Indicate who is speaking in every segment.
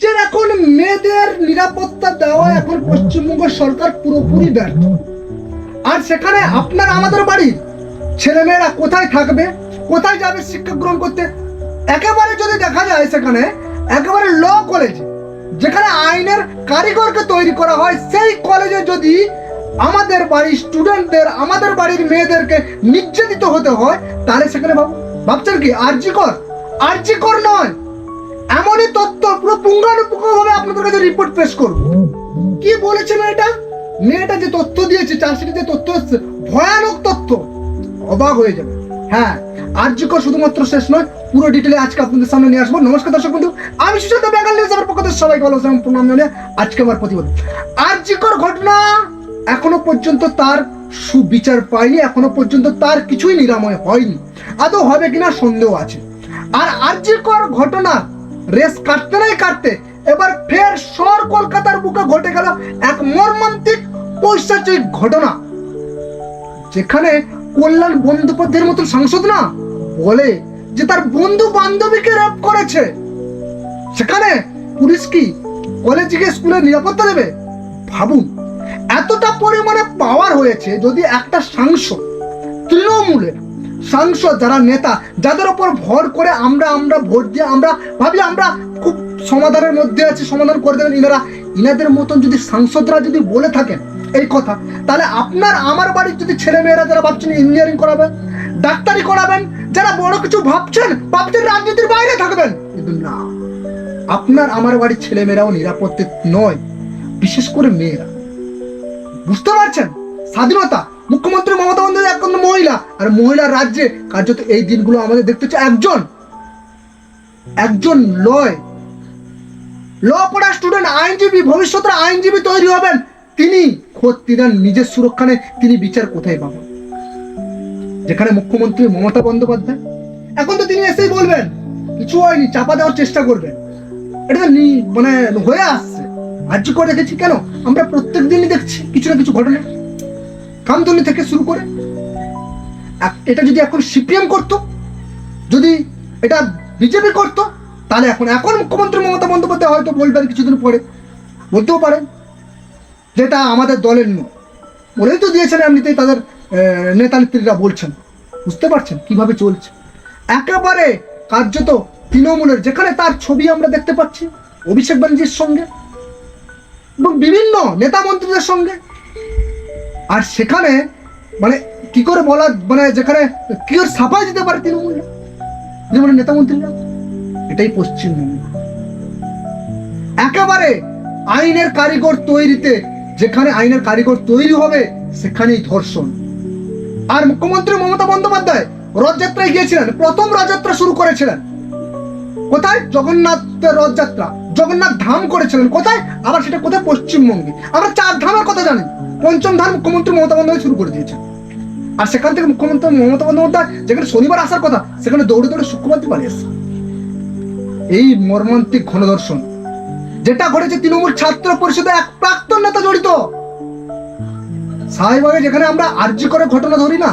Speaker 1: রাজ্যের এখন মেয়েদের নিরাপত্তা দেওয়া এখন পশ্চিমবঙ্গ সরকার পুরোপুরি ব্যর্থ। আর সেখানে আপনার আমাদের বাড়ির ছেলেমেয়েরা কোথায় থাকবে, কোথায় যাবে শিক্ষা গ্রহণ করতে? একেবারে যদি দেখা যায় সেখানে, একেবারে ল কলেজ, যেখানে আইনের কারিগরকে তৈরি করা হয়, সেই কলেজে যদি আমাদের বাড়ির স্টুডেন্টদের আমাদের বাড়ির মেয়েদেরকে নির্যাতিত হতে হয়, তাহলে সেখানে ভাবছেন কি? আর্যিকর আর্যিকর নয়। এমনই তথ্য কাছে রিপোর্ট পেশ করব। কি বলেছে মেয়েটা মেয়েটা যে তথ্য দিয়েছে চার্জশিটে যে তথ্য ভয়ানক তথ্য। অবাক হয়ে যাবে। হ্যাঁ আর্যিকর শুধুমাত্র শেষ নয়, পুরো ডিটেলে আজকে আপনাদের সামনে নিয়ে আসব। নমস্কার দর্শক বন্ধু, আমি সুশান্ত বেঙ্গল নিউজ, আমার পক্ষ থেকে সবাইকে ভালো প্রণাম জানিয়ে আজকে আমার প্রতিবেদন। আর্যিকর ঘটনা এখনও পর্যন্ত তার সুবিচার পায়নি, এখনও পর্যন্ত তার কিছুই নিরাময় হয়নি। আদৌ হবে কিনা সন্দেহ আছে। আর আর্যিকর ঘটনা, রেস কাটতে নাই কাটতে এবার ফের শহর কলকাতার বুকে ঘটে গেল এক মর্মান্তিক পৈশাচিক ঘটনা। যেখানে কল্যাণ বন্দ্যোপাধ্যায়ের মতো সাংসদ না বলে যে তার বন্ধু বান্ধবীকে রেপ করেছে। সেখানে পুলিশ কি কলেজকে স্কুলে নিরাপত্তা দেবে? ভাবুন, এতটা পরিমাণে পাওয়ার হয়েছে যদি একটা সাংসদ তৃণমূলের সাংসদ যারা নেতা, যাদের ওপর ভর করে আমরা আমরা ভোট দিয়ে আমরা ভাবি আমরা খুব সমাধানের মধ্যে আছি, সমাধান করে দেবেন ইনারা। ইনাদের মতন যদি সাংসদরা যদি বলে থাকেন এই কথা, তাহলে আপনার, আমার বাড়ির যদি ছেলে মেয়েরা যারা ভাবছেন ইঞ্জিনিয়ারিং করাবেন ডাক্তারি করাবেন, যারা বড় কিছু ভাবছেন ভাবছেন রাজনীতির বাইরে থাকবেন, কিন্তু না। আপনার, আমার বাড়ির ছেলে মেয়েরাও নিরাপত্তে নয়, বিশেষ করে মেয়েরা। বুঝতে পারছেন? স্বাধীনতা মুখ্যমন্ত্রী মমতা বন্দ্যোপাধ্যায় একজন মহিলা। আর মহিলা রাজ্যে কার্যত এই দিনগুলো আমাদের দেখতে হচ্ছে একজন। একজন লয়। ল পড়া স্টুডেন্ট আইনজীবী, ভবিষ্যতের আইনজীবী তৈরি হবেন। তিনি খোদ তিনার নিজের সুরক্ষা তিনি বিচার কোথায় পাবেন? যেখানে মুখ্যমন্ত্রী মমতা বন্দ্যোপাধ্যায়। এখন তো তিনি এসেই বলবেন, কিছু হয়নি, চাপা দেওয়ার চেষ্টা করবেন। এটা তো মানে হয়ে আসছে। আর্য করে দেখেছি কেন? আমরা প্রত্যেক দিনই দেখছি কিছু না কিছু ঘটনা। কামদুনি থেকে শুরু করে এটা যদি এখন সিপিএম করতো, যদি এটা বিজেপি করতো, তাহলে এখন এখন মুখ্যমন্ত্রী মমতা বন্দ্যোপাধ্যায় হয়তো বলবেন কিছুদিন পরে, বলতেও পারেন, যে যেটা আমাদের দলের নয়। বলেই তো দিয়েছেন এমনিতেই তাদের নেতা নেত্রীরা বলছেন। বুঝতে পারছেন কীভাবে চলছে? একেবারে কার্যত তৃণমূলের, যেখানে তার ছবি আমরা দেখতে পাচ্ছি, অভিষেক ব্যানার্জির সঙ্গে এবং বিভিন্ন নেতা মন্ত্রীদের সঙ্গে আর সেখানে মানে কি করে বলা মানে যেখানে কি করে সাফাই দিতে পারে তৃণমূল? যেমন নেতা মন্ত্রীরা, এটাই পশ্চিমবঙ্গ একেবারে আইনের কারিগর তৈরিতে, যেখানে আইনের কারিগর তৈরি হবে, সেখানেই ধর্ষণ। আর মুখ্যমন্ত্রী মমতা বন্দ্যোপাধ্যায় রথযাত্রায় গিয়েছিলেন, প্রথম রথযাত্রা শুরু করেছিলেন। কোথায়? জগন্নাথের রথযাত্রা, জগন্নাথ ধাম করেছিলেন। কোথায়? আবার সেটা কোথায়? পশ্চিমবঙ্গে। আমরা চার ধামের কথা জানি। পঞ্চম ধাম মুখ্যমন্ত্রী মমতা বন্দ্যোপাধ্যায় শুরু করে দিয়েছেন। আর সেখান থেকে মুখ্যমন্ত্রী মমতা বন্দ্যোপাধ্যায় যেখানে শনিবার আসার কথা, সেখানে দৌড়ে দৌড়ে শুক্রবার দিন পালিয়ে এই মর্মান্তিক ঘনদর্শন যেটা ঘটেছে তৃণমূল ছাত্র পরিষদের এক প্রাক্তন নেতা জড়িত। সাহেবাগে যেখানে আমরা আর্জি করে ঘটনা ধরি না,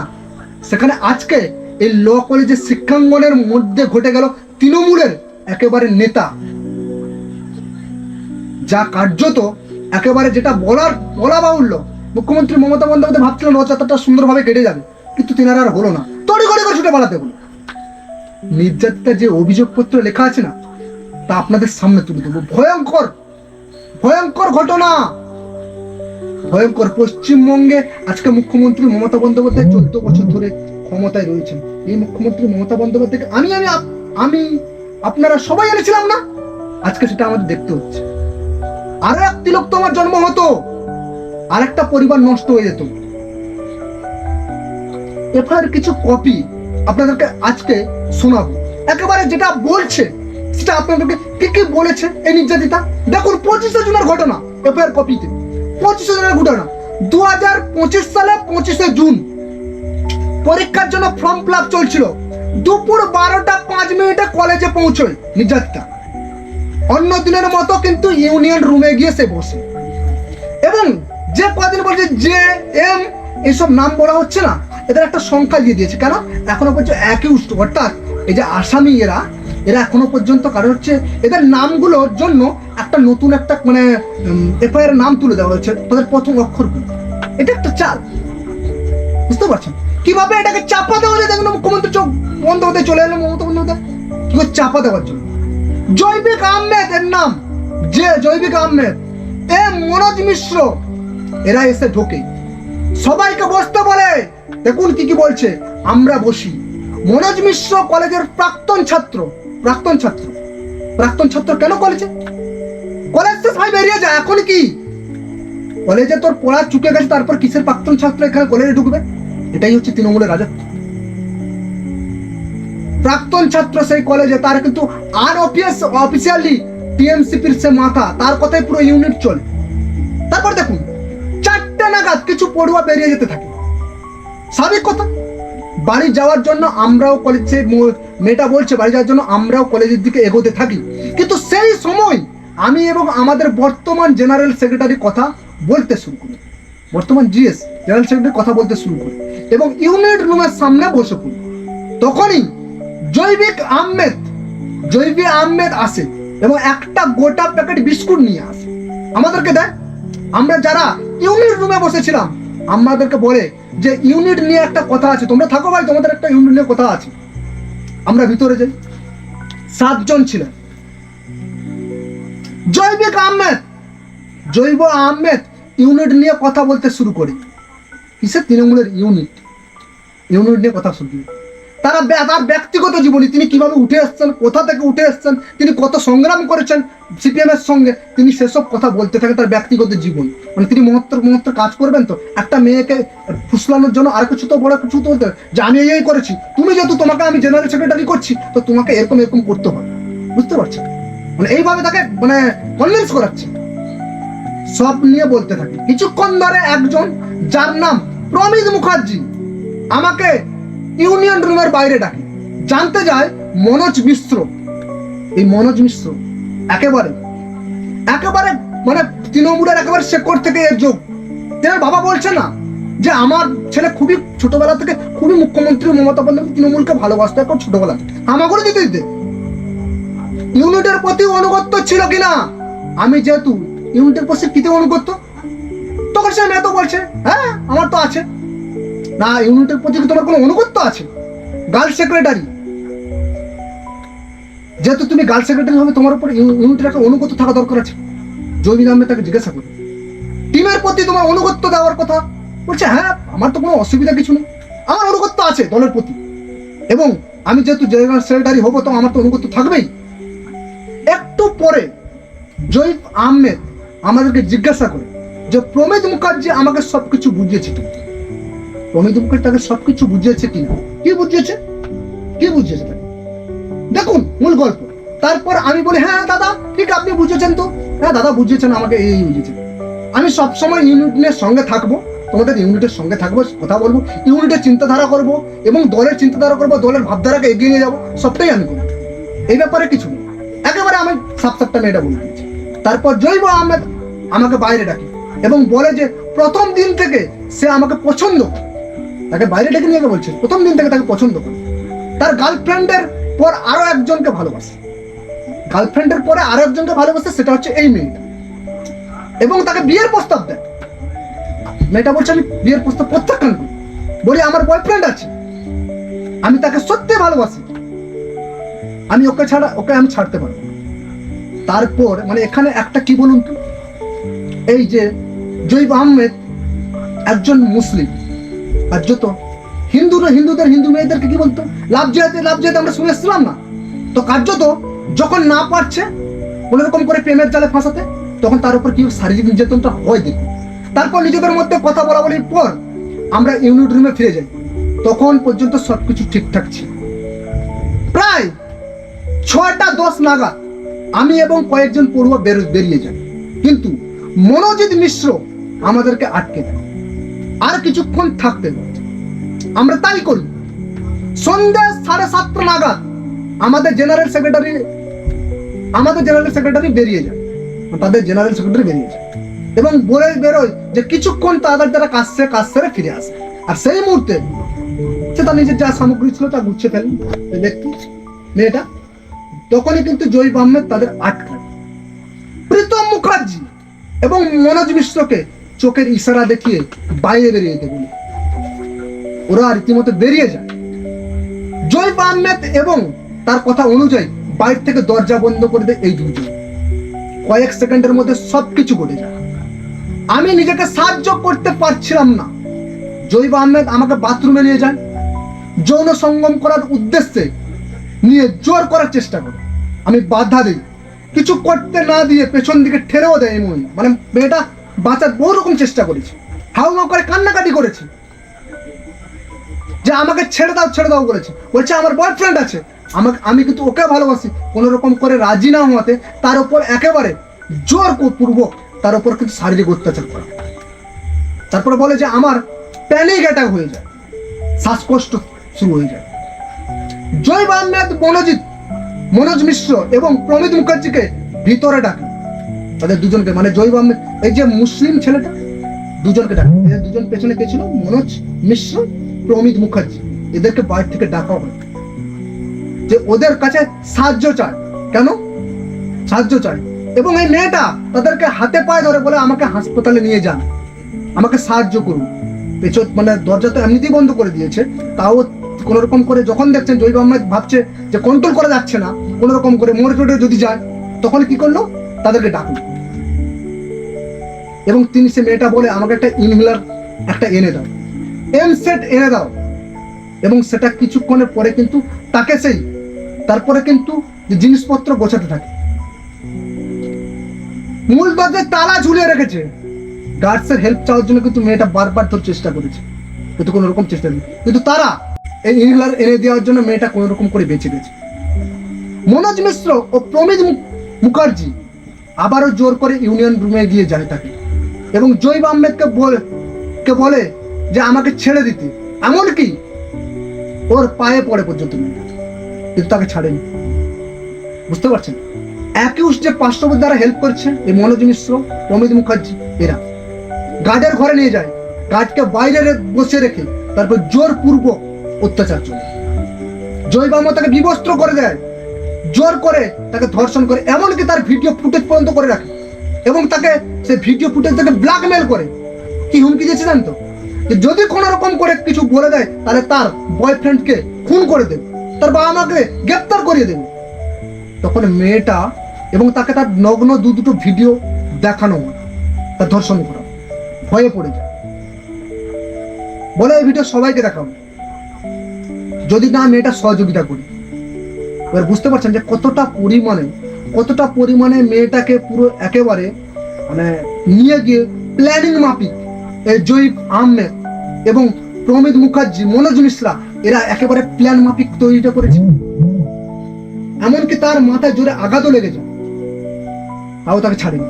Speaker 1: সেখানে আজকে এই ল কলেজের শিক্ষাঙ্গনের মধ্যে ঘটে গেল তৃণমূলের একেবারে নেতা। যা কার্যত একেবারে যেটা বলার বলা বাহুল্য মুখ্যমন্ত্রী মমতা বন্দ্যোপাধ্যায় ভাবছিলেন রথযাত্রাটা সুন্দরভাবে কেটে যাবে, কিন্তু তেনার আর হলো না। তড়ি করে ছুটে পালাতে হলো নির্যাতিতার যে অভিযোগপত্র লেখা আছে না, তা আপনাদের সামনে তুলে দেবো ভয়ঙ্কর ভয়ঙ্কর ঘটনা। ভয়ঙ্কর পশ্চিমবঙ্গে আজকে মুখ্যমন্ত্রী মমতা বন্দ্যোপাধ্যায় চোদ্দ বছর ধরে ক্ষমতায় রয়েছেন। এই মুখ্যমন্ত্রী মমতা বন্দ্যোপাধ্যায়কে আমি আমি আমি, আপনারা সবাই এনেছিলাম না? আজকে সেটা আমাদের দেখতে হচ্ছে। আরও এক তিলক তোমার জন্ম হতো। আর একটা পরিবার নষ্ট হয়ে যেত। এফআইআর কিছু কপি আপনাদেরকে আজকে শোনাবো। একেবারে যেটা বলছে, সেটা আপনাদেরকে কি কি বলেছে এই নির্যাতিতা? দেখুন, পঁচিশে জুনের ঘটনা এফআইআর কপিতে পঁচিশে জুনের ঘটনা দু হাজার পঁচিশ সালে পঁচিশে জুন, পরীক্ষার জন্য ফর্ম ফিল চলছিল। দুপুর বারোটা পাঁচ মিনিটে কলেজে পৌঁছয় নির্যাতিতা। অন্য দিনের মতো কিন্তু ইউনিয়ন রুমে গিয়ে সে বসে। এবং যে কদিন বলছে যে, এম, এসব নাম বলা হচ্ছে না, এদের একটা সংখ্যা দিয়ে দিয়েছে। কেন? এখনও পর্যন্ত একই অ্যাকিউজড অর্থাৎ এই যে আসামি এরা এরা এখনও পর্যন্ত কারণ হচ্ছে, এদের নামগুলোর জন্য একটা নতুন একটা মানে এফআইআর নাম তুলে দেওয়া হয়েছে, তাদের প্রথম অক্ষরগুলো এটা একটা চাল। বুঝতে পারছেন? কীভাবে এটাকে চাপা দেওয়া যায়? দেখুন, মুখ্যমন্ত্রী চোখ বন্ধ হতে চলে এলো, মমতা বন্দ্যোপাধ্যায়। কি চাপা দেওয়ার জন্য? জৈবিক আহমেদ এর নাম। যে জৈবিক আহমেদ। এ, মনোজ মিশ্র। এরা এসে ঢোকে। সবাইকে বসতে বলে, দেখুন কি কি বলছে, আমরা বসি। মনোজ মিশ্র কলেজের প্রাক্তন ছাত্র প্রাক্তন ছাত্র। প্রাক্তন ছাত্র কেন কলেজে? কলেজ শেষ ভাই বেরিয়ে যায়, এখন কি? কলেজে তোর পড়া চুকে গেছে, তারপর কিসের প্রাক্তন ছাত্র এখানে কলেজে ঢুকবে? এটাই হচ্ছে তৃণমূলের রাজত্ব। প্রাক্তন ছাত্র সেই কলেজে, তার কিন্তু আর অফিস অফিসিয়ালি টিএমসিপির সে মাথা, তার কথাই পুরো ইউনিট চলে। তারপর দেখুন চারটে নাগাদ কিছু পড়ুয়া বেরিয়ে যেতে থাকে। স্বাভাবিক কথা, বাড়ি যাওয়ার জন্য আমরাও কলেজে মেয়েটা বলছে, বাড়ি যাওয়ার জন্য আমরাও কলেজের দিকে এগোতে থাকি। কিন্তু সেই সময় আমি এবং আমাদের বর্তমান জেনারেল সেক্রেটারি কথা বলতে শুরু করি। বর্তমান জিএস, জেনারেল সেক্রেটারি কথা বলতে শুরু করি এবং ইউনিট রুমের সামনে বসে পড়ি। তখনই জৈবিক আহমেদ জৈবিক আহমেদ আসে এবং একটা গোটা প্যাকেট বিস্কুট নিয়ে আসে। আমাদেরকে দেয় আমরা যারা ইউনিট রুমে বসেছিলাম আমাদেরকে বলে যে ইউনিট নিয়ে একটা কথা আছে, তোমরা থাকো ভাই, তোমাদের একটা ইউনিট নিয়ে কথা আছে। আমরা ভিতরে যাই। সাতজন ছিলেন। জৈবিক আহমেদ, জৈব আহমেদ ইউনিট নিয়ে কথা বলতে শুরু করি। কিসের তৃণমূলের ইউনিট ইউনিট নিয়ে কথা শুরু তারা তার ব্যক্তিগত জীবনী, তিনি কীভাবে উঠে এসছেন, কোথা থেকে উঠে এসছেন, তিনি কত সংগ্রাম করেছেন সিপিএম এর সঙ্গে তিনি সেসব কথা বলতে থাকেন তার ব্যক্তিগত জীবন। মানে তিনি মহত্তর মহত্তর কাজ করবেন তো? একটা মেয়েকে ফুসলানোর জন্য আর কিছু তো বড় কিছু তো হতে- যে আমি এই করেছি, তুমি যেহেতু তোমাকে আমি জেনারেল সেক্রেটারি করছি, তো তোমাকে এরকম এরকম করতে হবে। বুঝতে পারছ মানে এইভাবে তাকে মানে কনভিন্স করাচ্ছে। সব নিয়ে বলতে থাকে। কিছুক্ষণ ধরে একজন, যার নাম প্রমিত মুখার্জি, আমাকে ইউনিয়ন রুমের বাইরে ডাকে। জানতে যায় মনোজ মিশ্র। এই মনোজ মিশ্র একেবারে একেবারে মানে তৃণমূলের একেবারে শেকড় থেকে এর যোগ। তেনার বাবা বলছে না যে আমার ছেলে খুবই ছোটবেলা থেকে খুবই মুখ্যমন্ত্রী মমতা বন্দ্যোপাধ্যায় তৃণমূলকে ভালোবাসতো এখন ছোটবেলা। আমাকেও দিতে দিতে। ইউনিটের প্রতি অনুগত্য ছিল কিনা? আমি যেহেতু ইউনিটের প্রতি কিতে অনুগত্য তখন সে মেয়ে তো বলছে হ্যাঁ আমার তো আছে। না, ইউনিটের প্রতি কি তোমার কোনো অনুগত্য আছে? গার্ল সেক্রেটারি যেহেতু তুমি গার্ল সেক্রেটারি হবে, তোমার উপর ইউ- ইউনিটের একটা অনুগত্য থাকা দরকার আছে। জৈবিক আহমেদ তাকে জিজ্ঞাসা করি। টিমের প্রতি তোমার অনুগত্য দেওয়ার কথা বলছে হ্যাঁ আমার তো কোনো অসুবিধা কিছু নেই। আমার অনুগত্য আছে দলের প্রতি। এবং আমি যেহেতু জেনারেল সেক্রেটারি হব, তো আমার তো অনুগত্য থাকবেই। একটু পরে জৈব আহমেদ আমাদেরকে জিজ্ঞাসা করে যে প্রমিত মুখার্জি আমাকে সবকিছু বুঝিয়েছে কি প্রমিত মুখার্জি তাকে সবকিছু বুঝিয়েছে কি না কি বুঝিয়েছে? কি বুঝিয়েছে দেখুন, মূল গল্প। তারপর আমি বলি হ্যাঁ দাদা, ঠিক আপনি বুঝেছেন তো? হ্যাঁ দাদা বুঝিয়েছেন আমাকে এই বুঝিয়েছেন আমি সবসময় ইউনিটের সঙ্গে থাকব, তোমাদের ইউনিটের সঙ্গে থাকব, কথা বলব, ইউনিটের চিন্তাধারা করব এবং দলের চিন্তাধারা করব, দলের ভাবধারাকে এগিয়ে নিয়ে যাব, সবটাই আমি করব। এই ব্যাপারে কিছু নেই। একেবারে আমি সাপ সাপটা মেয়েটা বলে দিচ্ছি। তারপর জৈব আহমেদ আমাকে বাইরে ডাকে এবং বলে যে, প্রথম দিন থেকে সে আমাকে পছন্দ তাকে বাইরে ডেকে নিয়ে বলছে, প্রথম দিন থেকে তাকে পছন্দ করে। তার গার্লফ্রেন্ডের পর আরও একজনকে ভালোবাসে। গার্লফ্রেন্ডের পরে আরও একজনকে ভালোবাসে, সেটা হচ্ছে এই মেয়েটা। এবং তাকে বিয়ের প্রস্তাব দেয়। মেয়েটা বলছে, আমি বিয়ের প্রস্তাব প্রত্যাখ্যান করি বলি, আমার বয়ফ্রেন্ড আছে। আমি তাকে সত্যি ভালোবাসি। আমি ওকে ছাড়া, ওকে আমি ছাড়তে পারব তারপর মানে এখানে একটা কি বলুন তো? এই যে জৈব আহমেদ একজন মুসলিম। আর যত হিন্দুরা হিন্দুদের, হিন্দু মেয়েদেরকে কি বলতো? লাভ জিহাতে লাভ জিহাতে আমরা শুনে এসছিলাম না। তো কার্যত যখন না পারছে, কোনো রকম করে প্রেমের জালে ফাঁসাতে, তখন তার উপর কি শারীরিক নির্যাতনটা হয় দেখুন। তারপর নিজেদের মধ্যে কথা বলা বলির পর আমরা ইউনিট রুমে ফিরে যাই। তখন পর্যন্ত সবকিছু ঠিকঠাক ছিল। প্রায় ছয়টা দশ নাগাদ আমি এবং কয়েকজন পড়ুয়া বের- বেরিয়ে যাই। কিন্তু মনোজিৎ মিশ্র আমাদেরকে আটকে দেয়। আর কিছুক্ষণ থাকতে দেয়। আমরা তাই করি। সন্ধ্যা সাড়ে সাতটা নাগাদ আমাদের জেনারেল সেক্রেটারি আমাদের জেনারেল সেক্রেটারি বেরিয়ে যায়। তাদের জেনারেল সেক্রেটারি বেরিয়ে যায়। এবং বলে বেরোয় যে কিছুক্ষণ তাদের যারা কাজ সে কাজ সেরে ফিরে আসে। আর সেই মুহূর্তে সে তার নিজের যা সামগ্রী ছিল তা গুছিয়ে ফেলেন ব্যক্তি, মেয়েটা, তখনই কিন্তু জৈব আহমেদ তাদের আটকায়। মুখার্জি এবং মনোজ মিশ্রকে চোখের ইশারা দেখিয়ে বাইরে বেরিয়ে বলি। ওরা রীতিমতো বেরিয়ে যায়। জৈব আহমেদ এবং তার কথা অনুযায়ী বাইরে থেকে দরজা বন্ধ করে দেয় এই দুজন। কয়েক সেকেন্ডের মধ্যে সবকিছু ঘটে যায়। আমি নিজেকে সাহায্য করতে পারছিলাম না। জৈব আহমেদ আমাকে বাথরুমে নিয়ে যায়। যৌন সঙ্গম করার উদ্দেশ্যে নিয়ে জোর করার চেষ্টা করে। আমি বাধা দিই। কিছু করতে না দিয়ে পেছন দিকে ঠেলেও দেয় এমন মানে মেয়েটা বাঁচার বহু রকম চেষ্টা করেছে। হাউ করে কান্নাকাটি করেছে। যে আমাকে ছেড়ে দাও ছেড়ে দাও বলেছে বলছে, আমার বয়ফ্রেন্ড আছে। আমাকে, আমি কিন্তু ওকে ভালোবাসি। কোনো রকম করে রাজি না হওয়াতে তার উপর একেবারে জোর পূর্বক তার উপর কিন্তু শারীরিক অত্যাচার করা। তারপরে বলে যে, আমার প্যানিক অ্যাটাক হয়ে যায়। শ্বাসকষ্ট শুরু হয়ে যায়। জয় আহমেদ মনোজিৎ, মনোজ মিশ্র এবং প্রমিত মুখার্জিকে ভিতরে ডাকে। তাদের দুজনকে মানে জয় আহমেদ এই যে মুসলিম ছেলেটা, দুজনকে ডাকে। দুজন পেছনে কে ছিল? মনোজ মিশ্র প্রমিত মুখার্জি, এদেরকে বাইরে থেকে ডাকা হয় যে ওদের কাছে সাহায্য চায়। কেন? সাহায্য চায়। এবং এই মেয়েটা তাদেরকে হাতে পায়ে ধরে বলে আমাকে হাসপাতালে নিয়ে যান। আমাকে সাহায্য করুন। পেছন মানে দরজা তো এমনিতেই বন্ধ করে দিয়েছে। তাও কোনো রকম করে যখন দেখছেন জৈব আহমেদ ভাবছে যে কন্ট্রোল করা যাচ্ছে না কোনো রকম করে মোড়ে টোড়ে যদি যায়, তখন কি করল? তাদেরকে ডাকলো। এবং তিনি সে মেয়েটা বলে, আমাকে একটা ইনহেলার একটা এনে দাও। এম সেট এনে দাও। এবং সেটা কিছুক্ষণের পরে কিন্তু তাকে সেই, তারপরে কিন্তু জিনিসপত্র গোছাতে থাকে। মূল দরজায় তালা ঝুলিয়ে রেখেছে। গার্ডসের হেল্প চাওয়ার জন্য কিন্তু মেয়েটা বারবার তোর চেষ্টা করেছে। কিন্তু কোনো রকম চেষ্টা নেই। কিন্তু তারা এই ইনহেলার এনে দেওয়ার জন্য মেয়েটা কোনো রকম করে বেঁচে গেছে। মনোজ মিশ্র ও প্রমিত মুখার্জি আবারও জোর করে ইউনিয়ন রুমে গিয়ে যায় তাকে। এবং জৈব আহমেদকে বলে যে আমাকে ছেড়ে দিতে। এমনকি ওর পায়ে পড়ে পর্যন্ত কিন্তু তাকে ছাড়েনি। বুঝতে পারছেন? অ্যাকিউজ যে পার্শ্ববর্তী দ্বারা হেল্প করছে এই মনোজ মিশ্র, প্রমিত মুখার্জি, এরা। গার্ডের ঘরে নিয়ে যায়। গার্ডকে বাইরে বসে রেখে তারপর জোরপূর্বক অত্যাচার চলে। জয় বাবা তাকে বিবস্ত্র করে দেয়। জোর করে তাকে ধর্ষণ করে। এমনকি তার ভিডিও ফুটেজ পর্যন্ত করে রাখে। এবং তাকে সে ভিডিও ফুটেজ থেকে ব্ল্যাকমেল করে। কি হুমকি দিয়েছে জানেন তো যে যদি কোনো রকম করে কিছু বলে দেয়, তাহলে তার বয়ফ্রেন্ডকে খুন করে দেবে, তার বাবা মাকে গ্রেপ্তার করিয়ে দেবে। তখন মেয়েটা এবং তাকে তার নগ্ন দু দুটো ভিডিও দেখানো তার ধর্ষণ করা, ভয়ে পড়ে যায়। বলে এই ভিডিও সবাইকে দেখাবো যদি না মেয়েটা সহযোগিতা করি, এবার বুঝতে পারছেন যে কতটা পরিমাণে কতটা পরিমাণে মেয়েটাকে পুরো একেবারে মানে নিয়ে গিয়ে প্ল্যানিং মাফিক আহমেদ এবং প্রমিত মুখার্জি, মনোজ মিশ্রা, এরা একেবারে প্ল্যান মাফিক তৈরিটা করেছে। এমনকি তার মাথায় জোরে আঘাতও লেগে যায় তাও তাকে ছাড়েনি।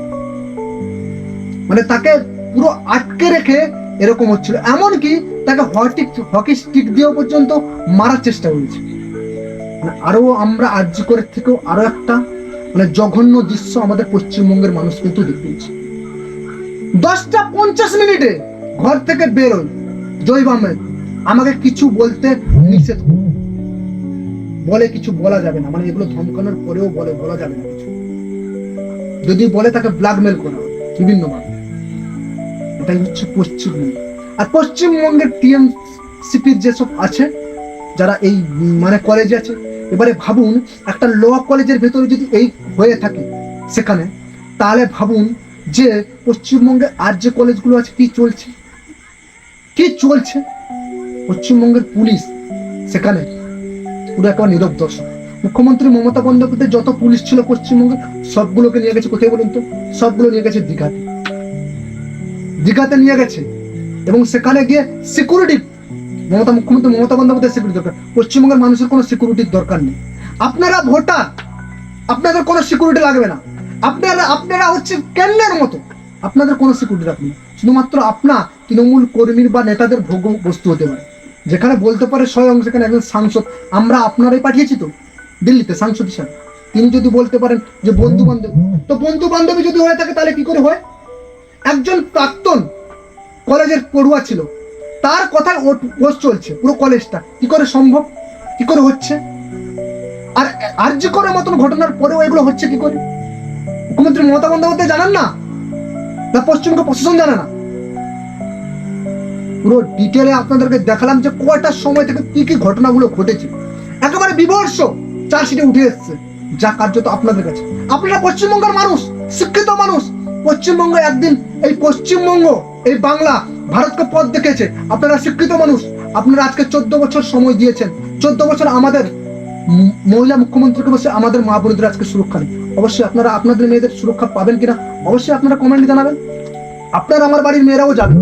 Speaker 1: মানে তাকে পুরো আটকে রেখে এরকম হচ্ছিল। এমনকি তাকে হকি হকি স্টিক দিয়েও পর্যন্ত মারার চেষ্টা করেছে। মানে আরও আমরা আর্য করে থেকেও আরও একটা মানে জঘন্য দৃশ্য আমাদের পশ্চিমবঙ্গের মানুষ কিন্তু দেখতেছি দশটা পঞ্চাশ মিনিটে ঘর থেকে বেরোয়। জৈব আমাকে কিছু বলতে নিষেধ। বলে কিছু বলা যাবে না মানে এগুলো ধমকানোর পরেও বলে, বলা যাবে না কিছু। যদি বলে তাকে ব্ল্যাকমেল করা বিভিন্ন ভাবে এটাই হচ্ছে পশ্চিমবঙ্গ। আর পশ্চিমবঙ্গের টিএমসিপির যেসব আছে, যারা এই মানে কলেজে আছে, এবারে ভাবুন, একটা ল কলেজের ভেতরে যদি এই হয়ে থাকে, সেখানে, তাহলে ভাবুন যে পশ্চিমবঙ্গে আর যে কলেজগুলো আছে, কি চলছে? কি চলছে? পশ্চিমবঙ্গের পুলিশ সেখানে পুরো একটা নীরব দর্শক মুখ্যমন্ত্রী মমতা বন্দ্যোপাধ্যায় যত পুলিশ ছিল পশ্চিমবঙ্গে, সবগুলোকে নিয়ে গেছে কোথায় বলুন তো? সবগুলো নিয়ে গেছে দীঘাতে। দীঘাতে নিয়ে গেছে। এবং সেখানে গিয়ে সিকিউরিটি মমতা, মুখ্যমন্ত্রী মমতা বন্দ্যোপাধ্যায় সিকিউরিটি দরকার। পশ্চিমবঙ্গের মানুষের কোনো সিকিউরিটির দরকার নেই। আপনারা ভোটার, আপনাদের কোনো সিকিউরিটি লাগবে না। আপনারা আপনারা হচ্ছে কেন্দ্রের মতো। আপনাদের কোনো সিকিউরিটি রাখবেন না শুধুমাত্র আপনার তৃণমূল কর্মীর বা নেতাদের ভোগ বস্তু হতে পারে। যেখানে বলতে পারে স্বয়ং সেখানে একজন সাংসদ। আমরা আপনারাই পাঠিয়েছি তো, দিল্লিতে সাংসদ হিসাবে। তিনি যদি বলতে পারেন যে বন্ধু বান্ধব, তো বন্ধু বান্ধবী যদি হয়ে থাকে তাহলে কি করে হয়? একজন প্রাক্তন কলেজের পড়ুয়া ছিল, তার কথায় পোস্ট চলছে, পুরো কলেজটা। কি করে সম্ভব? কি করে হচ্ছে? আর আর্য করার মতন ঘটনার পরেও এগুলো হচ্ছে কি করে? মুখ্যমন্ত্রী মমতা বন্দ্যোপাধ্যায় জানেন না? না, পশ্চিমবঙ্গ প্রশাসন জানে না। পুরো ডিটেলে আপনাদেরকে দেখালাম যে কয়টার সময় থেকে কি কি ঘটনাগুলো ঘটেছে। একেবারে বিভর্ষ চার্জশিটে উঠে এসছে, যা কার্যত আপনাদের কাছে। আপনারা পশ্চিমবঙ্গের মানুষ, শিক্ষিত মানুষ। পশ্চিমবঙ্গ একদিন, এই পশ্চিমবঙ্গ, এই বাংলা ভারতকে পথ দেখেছে আপনারা শিক্ষিত মানুষ, আপনারা আজকে চোদ্দ বছর সময় দিয়েছেন। চোদ্দ বছর আমাদের মহিলা মুখ্যমন্ত্রীকে বসে আমাদের মা আজকে সুরক্ষা নেই অবশ্যই আপনারা আপনাদের মেয়েদের সুরক্ষা পাবেন কিনা অবশ্যই আপনারা কমেন্টে জানাবেন। আপনার আমার বাড়ির মেয়েরাও যাবে।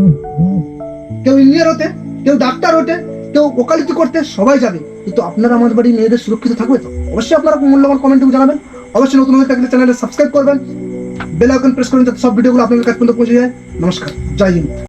Speaker 1: কেউ ইঞ্জিনিয়ার হতে, কেউ ডাক্তার হতে, কেউ ওকালতি করতে সবাই যাবে। কিন্তু আপনারা আমাদের বাড়ির মেয়েদের সুরক্ষিত থাকবে তো? অবশ্যই আপনারা মূল্যবান কমেন্টে জানাবেন। অবশ্যই নতুন হয়ে থাকলে চ্যানেলে সাবস্ক্রাইব করবেন। বেল আইকন প্রেস করুন যাতে সব ভিডিওগুলো আপনাদের কাছে পর্যন্ত পৌঁছে যায়। নমস্কার। জয় হিন্দ।